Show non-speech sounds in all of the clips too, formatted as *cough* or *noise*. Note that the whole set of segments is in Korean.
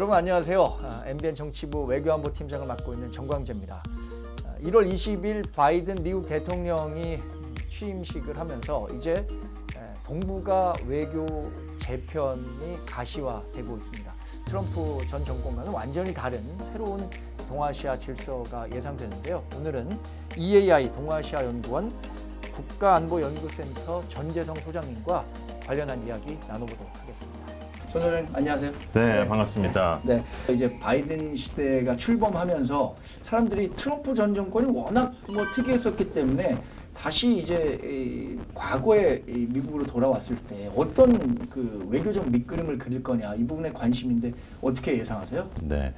여러분 안녕하세요. 아, MBN 정치부 외교안보 팀장을 맡고 있는 정광재입니다. 아, 1월 20일 바이든 미국 대통령이 취임식을 하면서 이제 에, 동북아 외교 재편이 가시화되고 있습니다. 트럼프 전 정권과는 완전히 다른 새로운 동아시아 질서가 예상되는데요. 오늘은 EAI 동아시아 연구원 국가안보연구센터 전재성 소장님과 관련한 이야기 나눠보도록 하겠습니다. 전 소장님 안녕하세요. 네, 반갑습니다. 네, 이제 바이든 시대가 출범하면서 사람들이 트럼프 전 정권이 워낙 뭐 특이했었기 때문에 다시 이제 이 과거에 이 미국으로 돌아왔을 때 어떤 그 외교적 밑그림을 그릴 거냐 이 부분에 관심인데 어떻게 예상하세요? 네.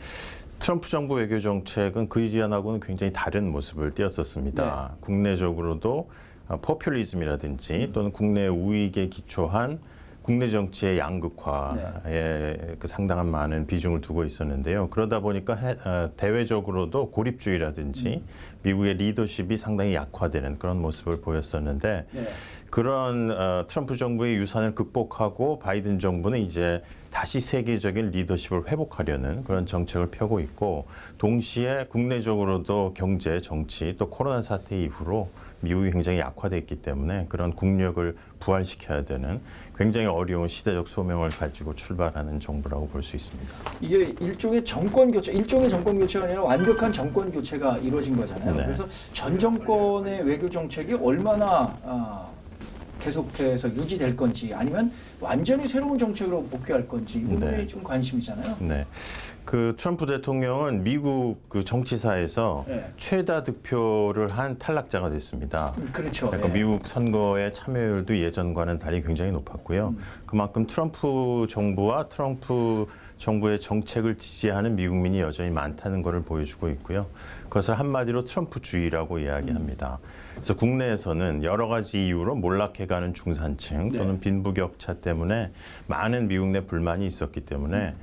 트럼프 정부 외교 정책은 그 이전하고는 굉장히 다른 모습을 띄었었습니다. 국내적으로도 어, 포퓰리즘이라든지 또는 국내 우익에 기초한 국내 정치의 양극화에 그 상당한 많은 비중을 두고 있었는데요. 그러다 보니까 해- 어, 대외적으로도 고립주의라든지 미국의 리더십이 상당히 약화되는 그런 모습을 보였었는데 네. 그런 어, 트럼프 정부의 유산을 극복하고 바이든 정부는 이제 다시 세계적인 리더십을 회복하려는 그런 정책을 펴고 있고 동시에 국내적으로도 경제, 정치 또 코로나 사태 이후로 미국이 굉장히 약화됐기 때문에 그런 국력을 부활시켜야 되는 굉장히 어려운 시대적 소명을 가지고 출발하는 정부라고 볼 수 있습니다. 이게 일종의 정권 교체, 일종의 정권 교체가 아니라 완벽한 정권 교체가 이루어진 거잖아요. 네. 그래서 전 정권의 외교 정책이 얼마나 아, 계속해서 유지될 건지 아니면 완전히 새로운 정책으로 복귀할 건지 이 부분이 네. 좀 관심이잖아요. 네. 그 트럼프 대통령은 미국 그 정치사에서 네. 최다 득표를 한 탈락자가 됐습니다. 음, 그렇죠. 그러니까 예. 미국 선거의 참여율도 예전과는 달리 굉장히 높았고요. 그만큼 트럼프 정부와 트럼프 정부의 정책을 지지하는 미국민이 여전히 많다는 것을 보여주고 있고요. 그것을 한마디로 트럼프주의라고 이야기합니다. 그래서 국내에서는 여러 가지 이유로 몰락해가는 중산층 네. 또는 빈부격차 때문에 많은 미국 내 불만이 있었기 때문에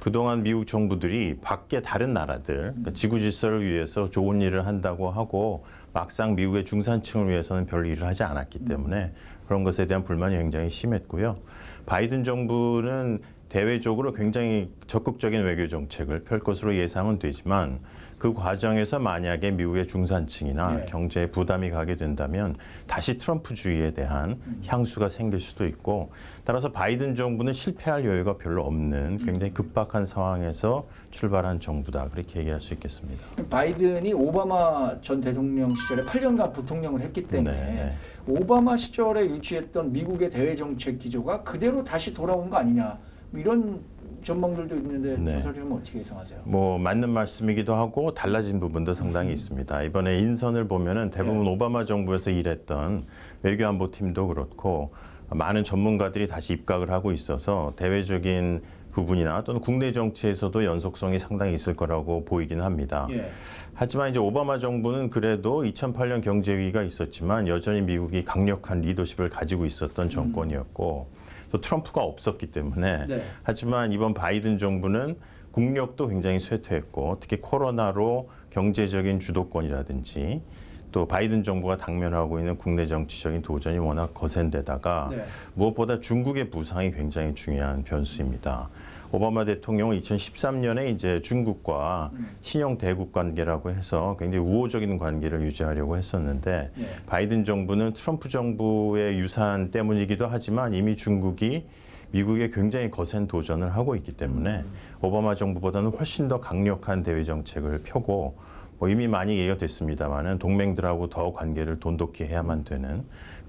그동안 미국 정부들이 밖에 다른 나라들 그러니까 지구 질서를 위해서 좋은 일을 한다고 하고 막상 미국의 중산층을 위해서는 별 일을 하지 않았기 때문에 그런 것에 대한 불만이 굉장히 심했고요. 바이든 정부는 대외적으로 굉장히 적극적인 외교 정책을 펼 것으로 예상은 되지만 그 과정에서 만약에 미국의 중산층이나 네. 경제에 부담이 가게 된다면 다시 트럼프주의에 대한 향수가 생길 수도 있고 따라서 바이든 정부는 실패할 여유가 별로 없는 굉장히 급박한 상황에서 출발한 정부다 그렇게 얘기할 수 있겠습니다. 바이든이 오바마 전 대통령 시절에 8년간 부통령을 했기 때문에 네, 네. 오바마 시절에 유치했던 미국의 대외 정책 기조가 그대로 다시 돌아온 거 아니냐 뭐 이런 전망들도 있는데 네. 조사님은 어떻게 예상하세요? 뭐 맞는 말씀이기도 하고 달라진 부분도 상당히 있습니다. 이번에 인선을 보면은 대부분 네. 오바마 정부에서 일했던 외교안보팀도 그렇고 많은 전문가들이 다시 입각을 하고 있어서 대외적인 부분이나 또는 국내 정치에서도 연속성이 상당히 있을 거라고 보이긴 합니다. 예. 하지만 이제 오바마 정부는 그래도 2008년 경제 위기가 있었지만 여전히 미국이 강력한 리더십을 가지고 있었던 정권이었고 또 트럼프가 없었기 때문에 네. 하지만 이번 바이든 정부는 국력도 굉장히 쇠퇴했고 특히 코로나로 경제적인 주도권이라든지 또 바이든 정부가 당면하고 있는 국내 정치적인 도전이 워낙 거센데다가 네. 무엇보다 중국의 부상이 굉장히 중요한 변수입니다. 오바마 대통령은 2013년에 이제 중국과 신형 대국 관계라고 해서 굉장히 우호적인 관계를 유지하려고 했었는데 예. 바이든 정부는 트럼프 정부의 유산 때문이기도 하지만 이미 중국이 미국에 굉장히 거센 도전을 하고 있기 때문에 오바마 정부보다는 훨씬 더 강력한 대외 정책을 펴고 뭐 이미 많이 얘기가 됐습니다만은 동맹들하고 더 관계를 돈독히 해야만 되는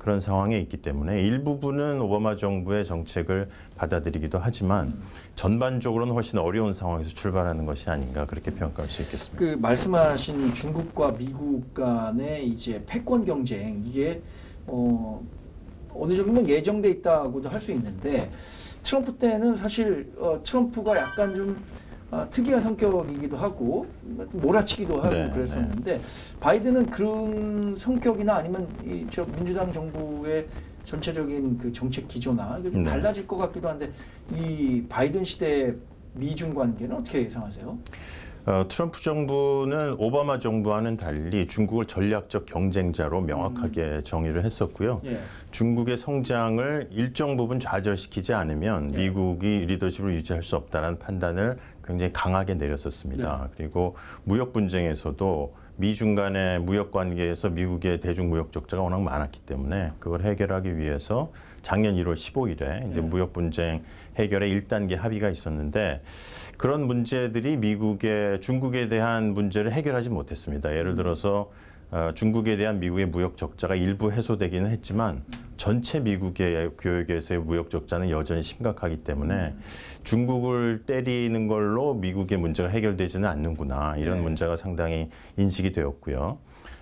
그런 상황에 있기 때문에 일부분은 오바마 정부의 정책을 받아들이기도 하지만 전반적으로는 훨씬 어려운 상황에서 출발하는 것이 아닌가 그렇게 평가할 수 있겠습니다. 그 말씀하신 중국과 미국 간의 이제 패권 경쟁 이게 어 어느 정도는 예정돼 있다고도 할 수 있는데 트럼프 때는 사실 어, 트럼프가 약간 좀 아, 특이한 성격이기도 하고 몰아치기도 하고 네, 그랬었는데 바이든은 그런 성격이나 아니면 이 저 민주당 정부의 전체적인 그 정책 기조나 좀 네. 달라질 것 같기도 한데 이 바이든 시대 미중 관계는 어떻게 예상하세요? 어, 트럼프 정부는 오바마 정부와는 달리 중국을 전략적 경쟁자로 명확하게 정의를 했었고요. 예. 중국의 성장을 일정 부분 좌절시키지 않으면 예. 미국이 리더십을 유지할 수 없다는 판단을 굉장히 강하게 내렸었습니다. 그리고 무역 분쟁에서도 미중 간의 무역 관계에서 미국의 대중 무역 적자가 워낙 많았기 때문에 그걸 해결하기 위해서 작년 1월 15일에 이제 무역 분쟁 해결에 1단계 합의가 있었는데 그런 문제들이 미국의 중국에 대한 문제를 해결하지 못했습니다. 예를 들어서 어, 중국에 대한 미국의 무역 적자가 일부 해소되기는 했지만 전체 미국의 교역에서의 무역 적자는 여전히 심각하기 때문에 중국을 때리는 걸로 미국의 문제가 해결되지는 않는구나 이런 네. 문제가 상당히 인식이 되었고요.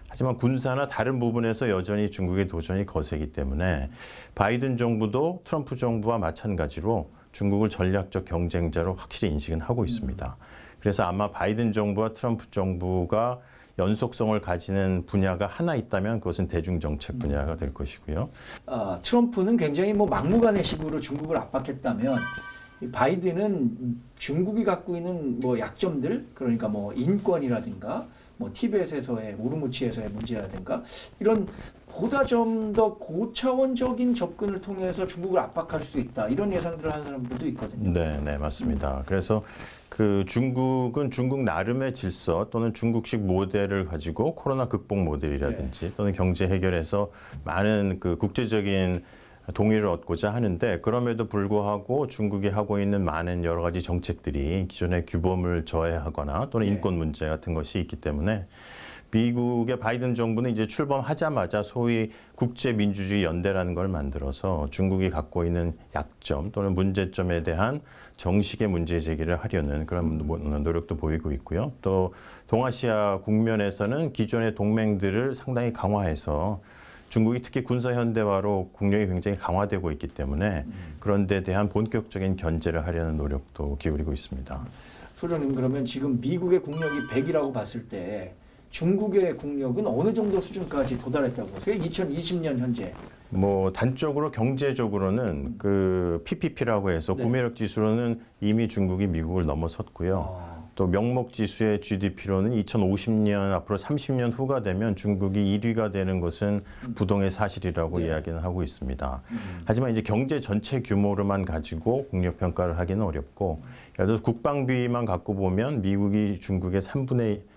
하지만 군사나 다른 부분에서 여전히 중국의 도전이 거세기 때문에 바이든 정부도 트럼프 정부와 마찬가지로 중국을 전략적 경쟁자로 확실히 인식은 하고 있습니다. 그래서 아마 바이든 정부와 트럼프 정부가 연속성을 가지는 분야가 하나 있다면 그것은 대중정책 분야가 될 것이고요. 아, 트럼프는 굉장히 뭐 막무가내 식으로 중국을 압박했다면 이 바이든은 중국이 갖고 있는 뭐 약점들 그러니까 뭐 인권이라든가 뭐 티벳에서의 우르무치에서의 문제라든가 이런 보다 좀 더 고차원적인 접근을 통해서 중국을 압박할 수 있다 이런 예상들을 하는 사람들도 있거든요. 네, 네, 맞습니다. 그래서 그 중국은 중국 나름의 질서 또는 중국식 모델을 가지고 코로나 극복 모델이라든지 또는 경제 해결에서 많은 그 국제적인 동의를 얻고자 하는데 그럼에도 불구하고 중국이 하고 있는 많은 여러 가지 정책들이 기존의 규범을 저해하거나 또는 네. 인권 문제 같은 것이 있기 때문에 미국의 바이든 정부는 이제 출범하자마자 소위 국제 민주주의 연대라는 걸 만들어서 중국이 갖고 있는 약점 또는 문제점에 대한 정식의 문제 제기를 하려는 그런 뭐- 노력도 보이고 있고요. 또 동아시아 국면에서는 기존의 동맹들을 상당히 강화해서 중국이 특히 군사 현대화로 국력이 굉장히 강화되고 있기 때문에 그런 데 대한 본격적인 견제를 하려는 노력도 기울이고 있습니다. 소장님 그러면 지금 미국의 국력이 100이라고 봤을 때 중국의 국력은 어느 정도 수준까지 도달했다고 보세요? 2020년 현재. 뭐 단적으로 경제적으로는 그 PPP라고 해서 네. 구매력 지수로는 이미 중국이 미국을 넘어섰고요. 아, 또 명목 지수의 GDP로는 2050년 앞으로 30년 후가 되면 중국이 1위가 되는 것은 부동의 사실이라고 네. 이야기는 하고 있습니다. 하지만 이제 경제 전체 규모로만 가지고 국력 평가를 하기는 어렵고 예를 들어서 국방비만 갖고 보면 미국이 중국의 3분의 아,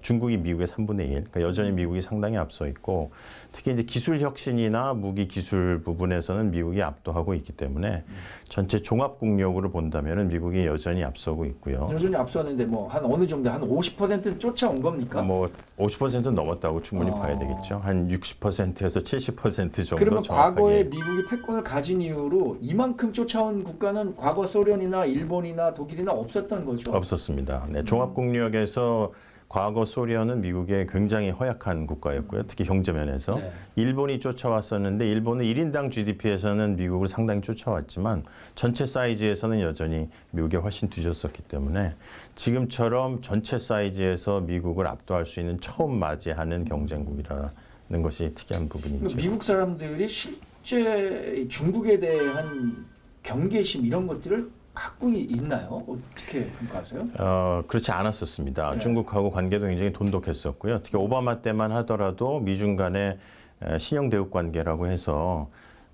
중국이 미국의 3분의 1, 그러니까 여전히 미국이 상당히 앞서 있고 특히 이제 기술 혁신이나 무기 기술 부분에서는 미국이 압도하고 있기 때문에 전체 종합 국력으로 본다면은 미국이 여전히 앞서고 있고요. 여전히 앞서는데 뭐 한 어느 정도 한 50%는 쫓아온 겁니까? 뭐 50% 넘었다고 충분히 어. 봐야 되겠죠. 한 60%에서 70% 정도 그러면 정확하게. 과거에 미국이 패권을 가진 이후로 이만큼 쫓아온 국가는 과거 소련이나 일본이나 독일이나 없었던 거죠. 없었습니다. 네, 종합 국력에서 과거 소련은 미국의 굉장히 허약한 국가였고요. 특히 경제 면에서 네. 일본이 쫓아왔었는데 일본은 1인당 GDP에서는 미국을 상당히 쫓아왔지만 전체 사이즈에서는 여전히 미국에 훨씬 뒤졌었기 때문에 지금처럼 전체 사이즈에서 미국을 압도할 수 있는 처음 맞이하는 경쟁국이라는 것이 특이한 부분이죠. 그러니까 미국 사람들이 실제 중국에 대한 경계심 이런 것들을 갖고 이- 있나요? 어떻게 평가하세요? 어, 그렇지 않았었습니다. 네. 중국하고 관계도 굉장히 돈독했었고요. 특히 오바마 때만 하더라도 미중 간의 에, 신형 대국 관계라고 해서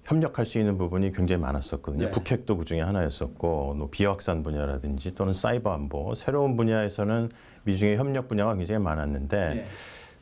협력할 수 있는 부분이 굉장히 많았었거든요. 네. 북핵도 그 중에 하나였었고, 뭐 비확산 분야라든지 또는 사이버 안보, 새로운 분야에서는 미중의 협력 분야가 굉장히 많았는데, 네.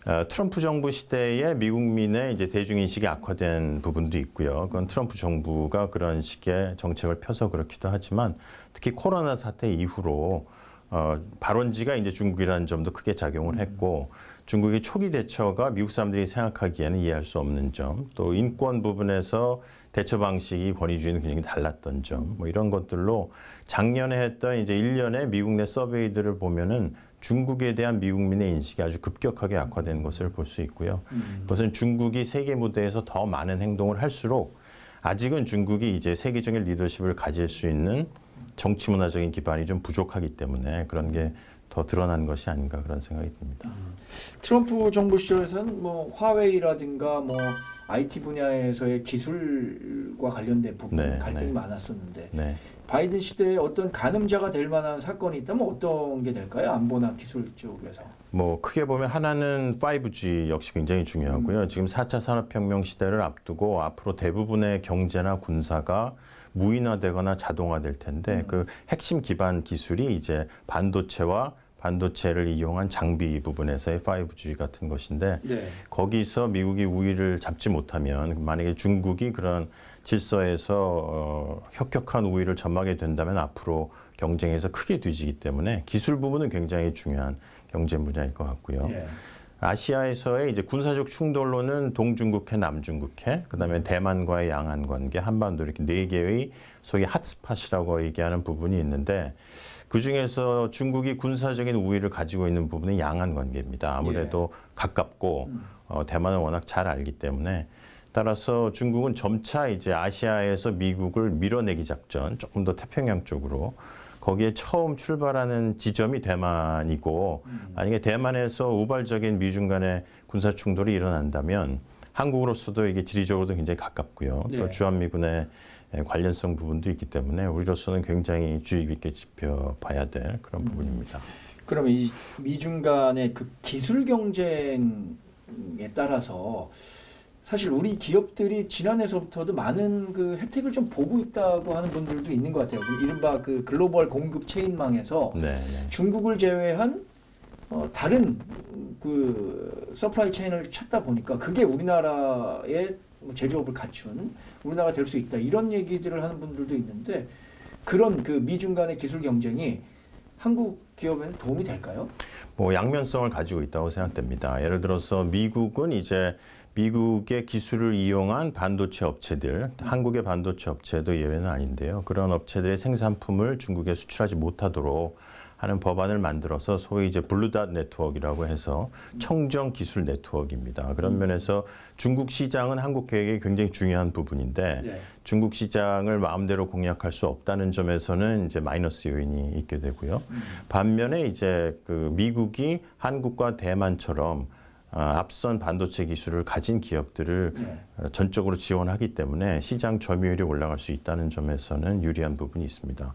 어, 트럼프 정부 시대에 미국민의 이제 대중인식이 악화된 부분도 있고요. 그건 트럼프 정부가 그런 식의 정책을 펴서 그렇기도 하지만 특히 코로나 사태 이후로 어, 발원지가 이제 중국이라는 점도 크게 작용을 했고 중국의 초기 대처가 미국 사람들이 생각하기에는 이해할 수 없는 점, 또 인권 부분에서 대처 방식이 권위주의는 굉장히 달랐던 점, 뭐 이런 것들로 작년에 했던 이제 일련의 미국 내 서베이들을 보면은 중국에 대한 미국민의 인식이 아주 급격하게 악화된 것을 볼 수 있고요. 그것은 중국이 세계 무대에서 더 많은 행동을 할수록 아직은 중국이 이제 세계적인 리더십을 가질 수 있는 정치 문화적인 기반이 좀 부족하기 때문에 그런 게 더 드러난 것이 아닌가 그런 생각이 듭니다. 트럼프 정부 시절에서는 뭐 화웨이라든가 뭐 IT 분야에서의 기술과 관련된 부분 네, 갈등이 네. 많았었는데 네. 바이든 시대에 어떤 가늠자가 될 만한 사건이 있다면 어떤 게 될까요? 안보나 기술 쪽에서. 뭐 크게 보면 하나는 5G 역시 굉장히 중요하고요. 지금 4차 산업혁명 시대를 앞두고 앞으로 대부분의 경제나 군사가 무인화되거나 자동화될 텐데 그 핵심 기반 기술이 이제 반도체와 반도체를 이용한 장비 부분에서의 5G 같은 것인데 네. 거기서 미국이 우위를 잡지 못하면 만약에 중국이 그런 질서에서 어, 혁혁한 우위를 점하게 된다면 앞으로 경쟁에서 크게 뒤지기 때문에 기술 부분은 굉장히 중요한 경제 분야일 것 같고요. 예. 아시아에서의 이제 군사적 충돌로는 동중국해, 남중국해, 그다음에 대만과의 양안 관계, 한반도 이렇게 네 개의 소위 핫스팟이라고 얘기하는 부분이 있는데 그 중에서 중국이 군사적인 우위를 가지고 있는 부분은 양안 관계입니다. 아무래도 가깝고 어, 대만은 워낙 잘 알기 때문에 따라서 중국은 점차 이제 아시아에서 미국을 밀어내기 작전, 조금 더 태평양 쪽으로 거기에 처음 출발하는 지점이 대만이고 만약에 대만에서 우발적인 미중 간의 군사 충돌이 일어난다면 한국으로서도 이게 지리적으로도 굉장히 가깝고요. 네. 또 주한미군의 관련성 부분도 있기 때문에 우리로서는 굉장히 주의 깊게 지켜봐야 될 그런 부분입니다. 그러면 이 미중 간의 그 기술 경쟁에 따라서 사실 우리 기업들이 지난해서부터도 많은 그 혜택을 좀 보고 있다고 하는 분들도 있는 것 같아요. 그 이른바 그 글로벌 공급 체인망에서 네, 네. 중국을 제외한 어, 다른 그 서플라이 체인을 찾다 보니까 그게 우리나라의 뭐 제조업을 갖춘 우리나라가 될 수 있다 이런 얘기들을 하는 분들도 있는데 그런 그 미중 간의 기술 경쟁이 한국 기업에는 도움이 될까요? 뭐 양면성을 가지고 있다고 생각됩니다. 예를 들어서 미국은 이제 미국의 기술을 이용한 반도체 업체들, 한국의 반도체 업체도 예외는 아닌데요. 그런 업체들의 생산품을 중국에 수출하지 못하도록 하는 법안을 만들어서 소위 이제 블루닷 네트워크라고 해서 청정 기술 네트워크입니다. 그런 면에서 중국 시장은 한국 계획이 굉장히 중요한 부분인데 네. 중국 시장을 마음대로 공략할 수 없다는 점에서는 이제 마이너스 요인이 있게 되고요. 반면에 이제 그 미국이 한국과 대만처럼 아, 앞선 반도체 기술을 가진 기업들을 네. 어, 전적으로 지원하기 때문에 시장 점유율이 올라갈 수 있다는 점에서는 유리한 부분이 있습니다.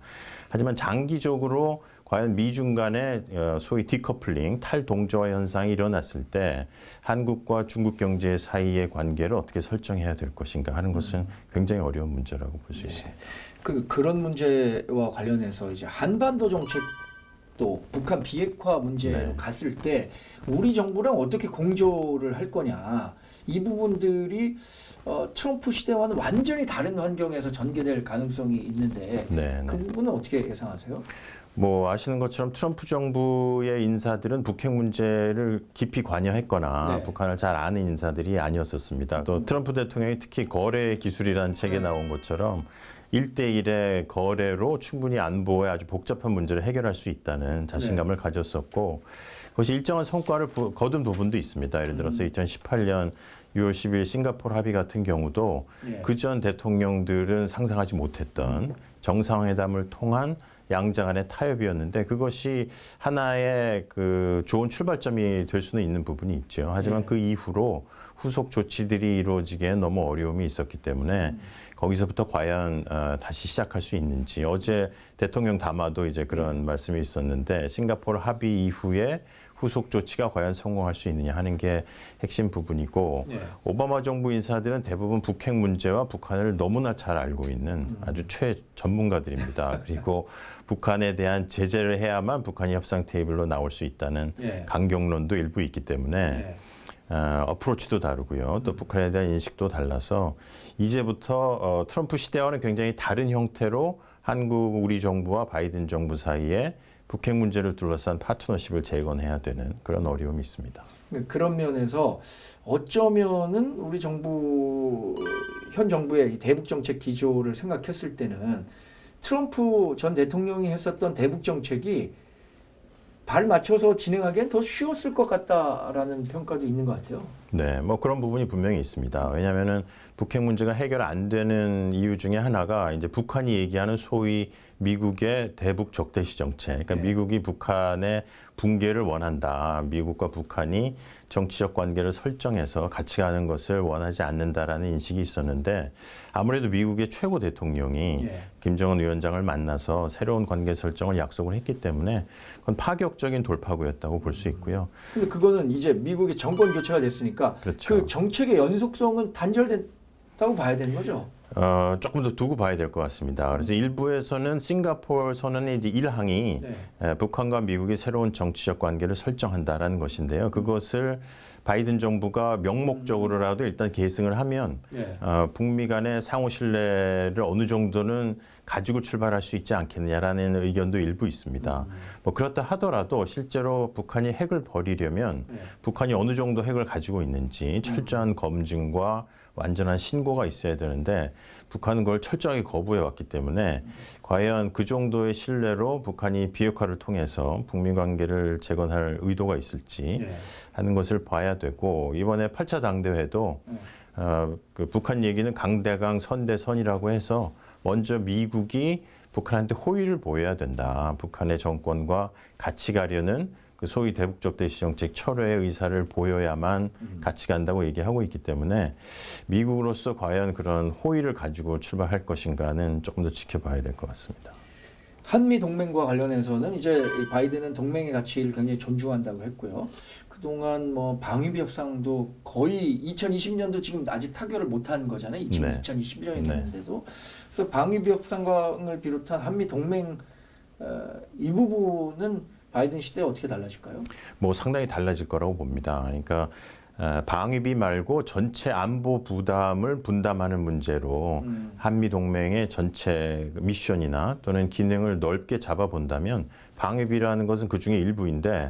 하지만 장기적으로 과연 미중 간의 어, 소위 디커플링, 탈동조화 현상이 일어났을 때 한국과 중국 경제 사이의 관계를 어떻게 설정해야 될 것인가 하는 것은 굉장히 어려운 문제라고 볼수 있습니다. 그 그런 문제와 관련해서 이제 한반도 정책 도 북한 비핵화 문제로 네. 갔을 때 우리 정부랑 어떻게 공조를 할 거냐 이 부분들이 어, 트럼프 시대와는 완전히 다른 환경에서 전개될 가능성이 있는데 네, 네. 그 부분은 어떻게 예상하세요? 뭐 아시는 것처럼 트럼프 정부의 인사들은 북핵 문제를 깊이 관여했거나 네. 북한을 잘 아는 인사들이 아니었었습니다. 또 트럼프 대통령이 특히 거래 기술이라는 책에 나온 것처럼 일대일의 거래로 충분히 안보의 아주 복잡한 문제를 해결할 수 있다는 자신감을 가졌었고 그것이 일정한 성과를 부- 거둔 부분도 있습니다. 예를 들어서 2018년 6월 10일 싱가포르 합의 같은 경우도 예. 그전 대통령들은 상상하지 못했던 정상회담을 통한 양자 간의 타협이었는데 그것이 하나의 그 좋은 출발점이 될 수는 있는 부분이 있죠. 하지만 네. 그 이후로 후속 조치들이 이루어지기엔 너무 어려움이 있었기 때문에 거기서부터 과연 어, 다시 시작할 수 있는지 어제 대통령 담화도 이제 그런 말씀이 있었는데 싱가포르 합의 이후에 후속 조치가 과연 성공할 수 있느냐 하는 게 핵심 부분이고 네. 오바마 정부 인사들은 대부분 북핵 문제와 북한을 너무나 잘 알고 있는 아주 최 전문가들입니다. *laughs* 그리고 북한에 대한 제재를 해야만 북한이 협상 테이블로 나올 수 있다는 예. 강경론도 일부 있기 때문에 네. 어, 어프로치도 다르고요. 또 북한에 대한 인식도 달라서 이제부터 어, 트럼프 시대와는 굉장히 다른 형태로 한국 우리 정부와 바이든 정부 사이에 북핵 문제를 둘러싼 파트너십을 재건해야 되는 그런 어려움이 있습니다. 그런 면에서 어쩌면은 우리 정부 현 정부의 이 대북 정책 기조를 생각했을 때는 트럼프 전 대통령이 했었던 대북 정책이 발 맞춰서 진행하기엔 더 쉬웠을 것 같다라는 평가도 있는 것 같아요. 네, 뭐 그런 부분이 분명히 있습니다. 왜냐하면은 북핵 문제가 해결 안 되는 이유 중에 하나가 이제 북한이 얘기하는 소위 미국의 대북 적대시 정책. 그러니까 네. 미국이 북한의 붕괴를 원한다. 미국과 북한이 정치적 관계를 설정해서 같이 가는 것을 원하지 않는다라는 인식이 있었는데 아무래도 미국의 최고 대통령이 예. 김정은 위원장을 만나서 새로운 관계 설정을 약속을 했기 때문에 그건 파격적인 돌파구였다고 볼 수 있고요. 근데 그거는 이제 미국이 정권 교체가 됐으니까 그렇죠. 그 정책의 연속성은 단절됐다고 봐야 되는 거죠. 어, 조금 더 두고 봐야 될 것 같습니다. 그래서 일부에서는 싱가포르 선언의 이제 일항이 네. 에, 북한과 미국의 새로운 정치적 관계를 설정한다라는 것인데요. 그것을 바이든 정부가 명목적으로라도 일단 계승을 하면 네. 어, 북미 간의 상호 신뢰를 어느 정도는 가지고 출발할 수 있지 않겠느냐라는 의견도 일부 있습니다. 뭐 그렇다 하더라도 실제로 북한이 핵을 버리려면 네. 북한이 어느 정도 핵을 가지고 있는지 철저한 검증과 완전한 신고가 있어야 되는데 북한은 그걸 철저하게 거부해 왔기 때문에 과연 그 정도의 신뢰로 북한이 비핵화를 통해서 북미 관계를 재건할 의도가 있을지 네. 하는 것을 봐야 되고 이번에 8차 당대회도 네. 어, 그 북한 얘기는 강대강 선대선이라고 해서 먼저 미국이 북한한테 호의를 보여야 된다. 북한의 정권과 같이 가려는 그 소위 대북적 대시 정책 철회의 의사를 보여야만 같이 간다고 얘기하고 있기 때문에 미국으로서 과연 그런 호의를 가지고 출발할 것인가는 조금 더 지켜봐야 될 것 같습니다. 한미 동맹과 관련해서는 이제 이 바이든은 동맹의 가치를 굉장히 존중한다고 했고요. 그동안 뭐 방위비 협상도 거의 2020년도 지금 아직 타결을 못한 거잖아요. 지금 네. 2021년이 네. 됐는데도 그래서 방위비 협상을 비롯한 한미 동맹 어, 이 부분은 바이든 시대에 어떻게 달라질까요? 뭐 상당히 달라질 거라고 봅니다. 그러니까 어, 방위비 말고 전체 안보 부담을 분담하는 문제로 음. 한미 동맹의 전체 미션이나 또는 기능을 넓게 잡아본다면 방위비라는 것은 그 중에 일부인데.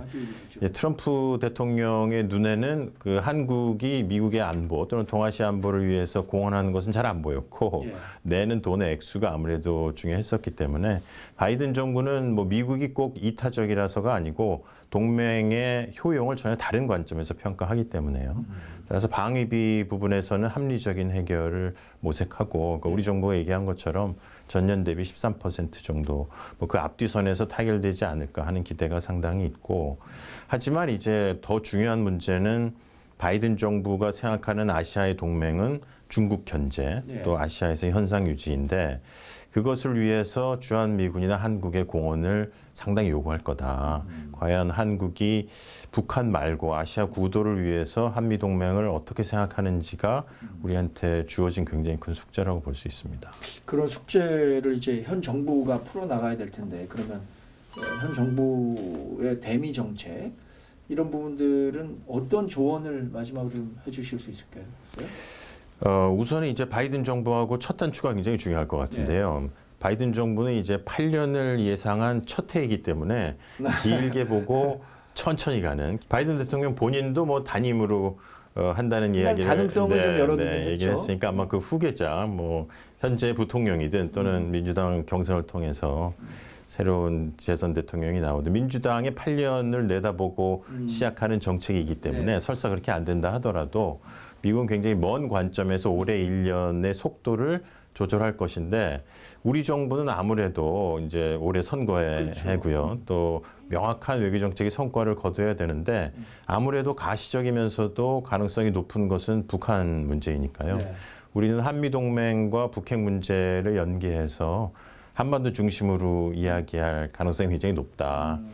예, 트럼프 대통령의 눈에는 그 한국이 미국의 안보 또는 동아시아 안보를 위해서 공헌하는 것은 잘 안 보였고 예. 내는 돈의 액수가 아무래도 중요했었기 때문에 바이든 정부는 뭐 미국이 꼭 이타적이라서가 아니고 동맹의 효용을 전혀 다른 관점에서 평가하기 때문에요. 그래서 방위비 부분에서는 합리적인 해결을 모색하고 그 우리 정부가 얘기한 것처럼 전년 대비 13% 정도 뭐 그 앞뒤선에서 타결되지 않을까 하는 기대가 상당히 있고 하지만 이제 더 중요한 문제는 바이든 정부가 생각하는 아시아의 동맹은 중국 견제 네. 또 아시아에서 현상 유지인데 그것을 위해서 주한미군이나 한국의 공헌을 상당히 요구할 거다. 과연 한국이 북한 말고 아시아 구도를 위해서 한미 동맹을 어떻게 생각하는지가 우리한테 주어진 굉장히 큰 숙제라고 볼 수 있습니다. 그런 숙제를 이제 현 정부가 풀어 나가야 될 텐데 그러면 어, 현 정부의 대미 정책 이런 부분들은 어떤 조언을 마지막으로 좀 해주실 수 있을까요? 네? 어, 우선은 이제 바이든 정부하고 첫 단추가 굉장히 중요할 것 같은데요. 바이든 정부는 이제 8년을 예상한 첫 해이기 때문에 길게 보고 *laughs* 천천히 가는 바이든 대통령 본인도 뭐 단임으로 어, 한다는 이야기를 가능성을 좀 열어두긴 했죠. 얘기를 했으니까 아마 그 후계자 뭐 현재 부통령이든 또는 음. 민주당 경선을 통해서 새로운 재선 대통령이 나오든 민주당의 8년을 내다보고 음. 시작하는 정책이기 때문에 네. 설사 그렇게 안 된다 하더라도 미국은 굉장히 먼 관점에서 올해 1년의 속도를 조절할 것인데 우리 정부는 아무래도 이제 올해 선거에 그렇죠. 해고요. 또 명확한 외교 정책의 성과를 거둬야 되는데 아무래도 가시적이면서도 가능성이 높은 것은 북한 문제이니까요. 네. 우리는 한미 동맹과 북핵 문제를 연계해서 한반도 중심으로 이야기할 가능성이 굉장히 높다. 음.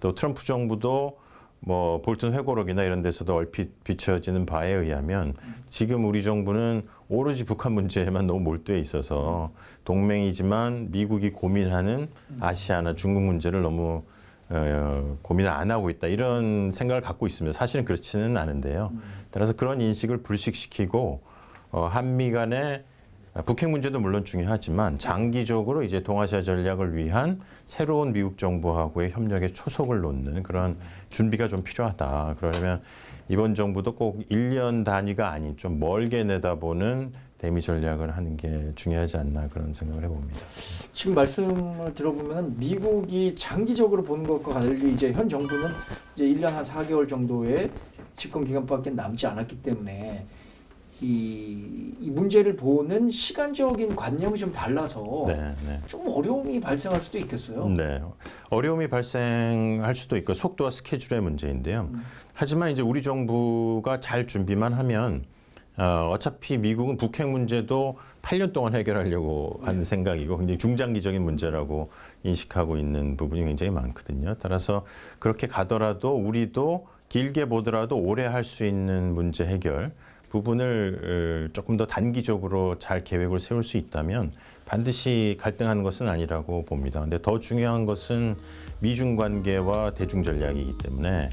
또 트럼프 정부도 뭐 볼튼 회고록이나 이런 데서도 얼핏 비춰지는 바에 의하면 지금 우리 정부는 오로지 북한 문제에만 너무 몰두해 있어서 동맹이지만 미국이 고민하는 아시아나 중국 문제를 너무 어, 고민을 안 하고 있다 이런 생각을 갖고 있습니다. 사실은 그렇지는 않은데요. 따라서 그런 인식을 불식시키고 어, 한미 간의 북핵 문제도 물론 중요하지만 장기적으로 이제 동아시아 전략을 위한 새로운 미국 정부하고의 협력에 초석을 놓는 그런 준비가 좀 필요하다. 그러려면 이번 정부도 꼭 1년 단위가 아닌 좀 멀게 내다보는 대미 전략을 하는 게 중요하지 않나 그런 생각을 해봅니다. 지금 말씀을 들어보면 미국이 장기적으로 보는 것과 달리 이제 현 정부는 이제 1년 한 4개월 정도의 집권 기간밖에 남지 않았기 때문에 이, 이 문제를 보는 시간적인 관념이 좀 달라서 네, 네. 좀 어려움이 발생할 수도 있겠어요. 네. 어려움이 발생할 수도 있고 속도와 스케줄의 문제인데요. 하지만 이제 우리 정부가 잘 준비만 하면 어, 어차피 미국은 북핵 문제도 8년 동안 해결하려고 하는 생각이고 굉장히 중장기적인 문제라고 인식하고 있는 부분이 굉장히 많거든요. 따라서 그렇게 가더라도 우리도 길게 보더라도 오래 할 수 있는 문제 해결 부분을 어, 조금 더 단기적으로 잘 계획을 세울 수 있다면 반드시 갈등하는 것은 아니라고 봅니다. 근데 더 중요한 것은 미중 관계와 대중 전략이기 때문에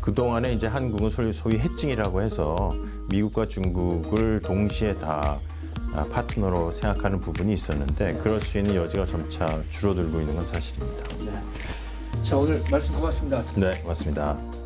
그동안에 이제 한국은 소위, 소위 해칭이라고 해서 미국과 중국을 동시에 다 아, 파트너로 생각하는 부분이 있었는데 그럴 수 있는 여지가 점차 줄어들고 있는 건 사실입니다. 자 오늘 말씀 고맙습니다. 네, 맞습니다.